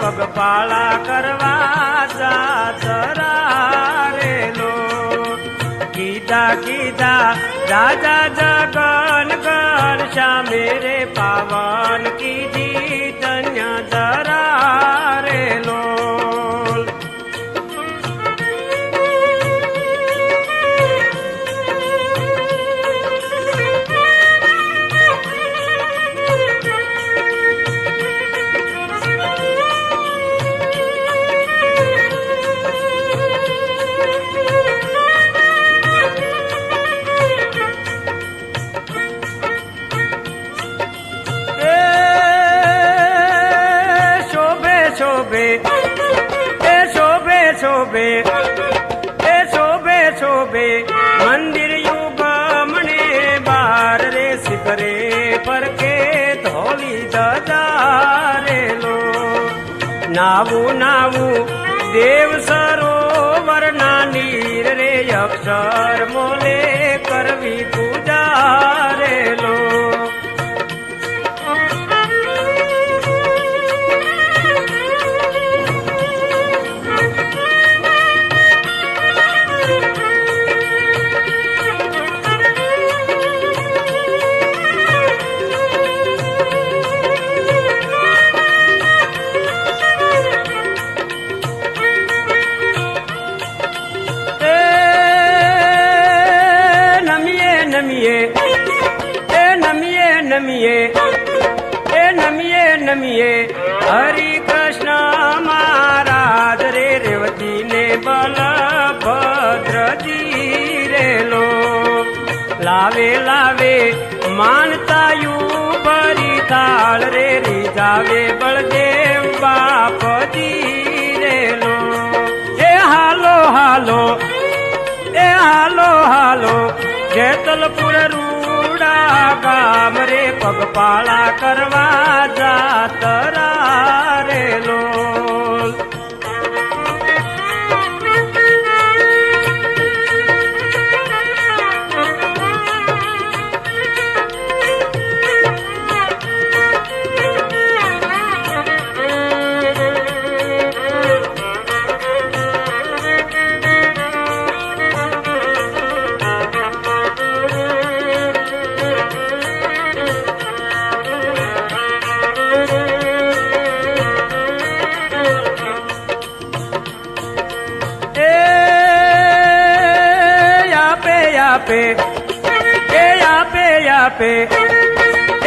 પગપાળા કરવા જાતરા રેલો કીધા કીધા રાજા જગન ગણ શામે રે પાવન કીધી શોભે, એ શોભે શોભે, મંદિર યુગમણે બાર રે શિખરે પરકે ધોલી દદારેલો નાવું નાવું, દેવ સરોવર ના નીર રે અક્ષર મોલે નમીએ, એ નમીએ નમીએ. હરિ કૃષ્ણ મહારાજ રે રેવતી ને બલભદ્રજી રેલો લાવે લાવે, માનતાયું ભરી તાળ રે રીજાવે બળદેવ બાપજી રેલો એ હાલો હાલો, એ હાલો હાલો, જેતલપુર રૂડા ગામ રે પગપાળા કરવા જાતરા રેલો આપે. એ આપે આપે.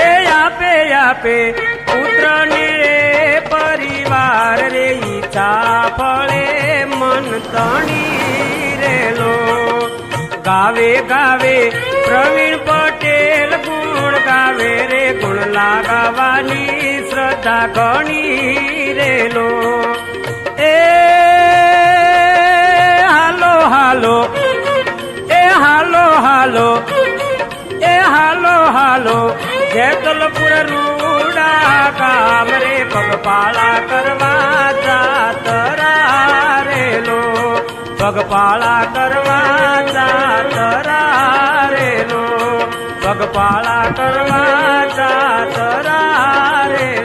એ આપે આપે. પુત્ર ને પરિવાર રે, ઈચ્છા ફળે, મન તણી રેલો ગાવે ગાવે, પ્રવીણ પટેલ ગુણ ગાવે રે, ગુણ લાગાવાની શ્રદ્ધા ગણી રેલો એ હાલો હાલો. જેતલપુર રૂડા કામ રે પગપાળા કરવા જાતરા રે લો. પગપાળા કરવા જાતરા રે લો. પગપાળા કરવા જાતરા રે